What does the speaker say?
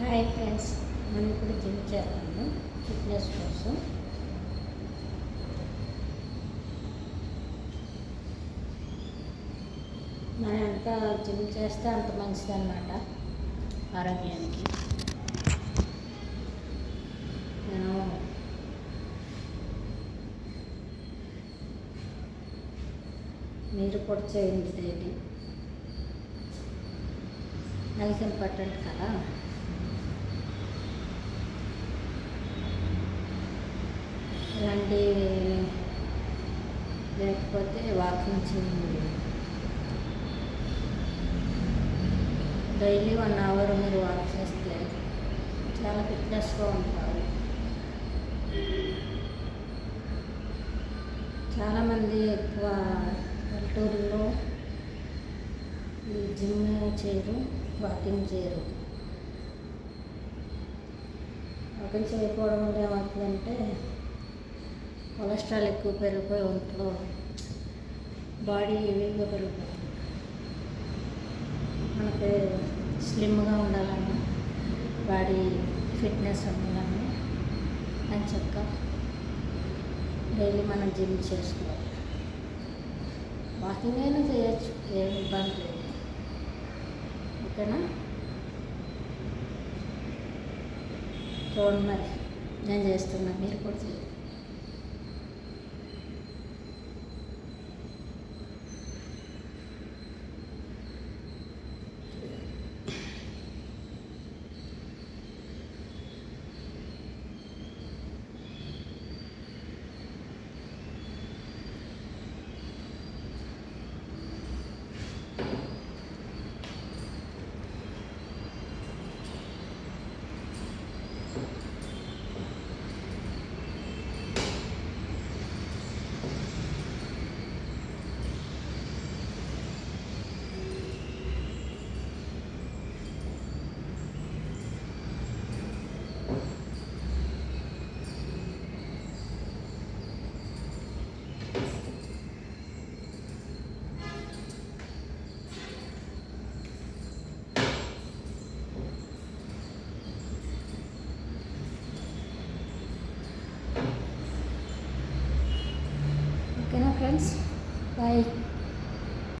Hi friends మనం ఇప్పుడు gym చేద్దాము ఫిట్నెస్ కోసం. మనం ఎంత జిమ్ చేస్తే అంత మంచిది అన్నమాట ఆరోగ్యానికి. నేను మీరు కూడా చేయండి డైలీ. హెల్త్ ఇంపార్టెంట్ కదా? ఇలాంటి లేకపోతే వాకింగ్ చేయండి. డైలీ వన్ అవర్ మీరు వాక్ చేస్తే చాలా ఫిట్నెస్గా ఉంటారు. చాలామంది ఎక్కువ పల్లెటూరులో జిమ్ చేయరు వాకింగ్ చేయరు. వాకింగ్ చేయకపోవడం వల్ల ఏమవుతుందంటే కొలెస్ట్రాల్ ఎక్కువ పెరిగిపోయి ఒంట్లో బాడీ హెవీగా పెరిగిపోతుంది మనకి స్లిమ్గా ఉండాలని బాడీ ఫిట్నెస్ ఉండాలని అని చెక్క. డైలీ మనం జిమ్ చేసుకోవాలి. వాకింగ్ అయినా చేయొచ్చు ఏం ఇబ్బంది లేదు. ఓకేనా? చూడండి మరి నేను చేస్తున్నా మీరు కూడా చేయండి. Like.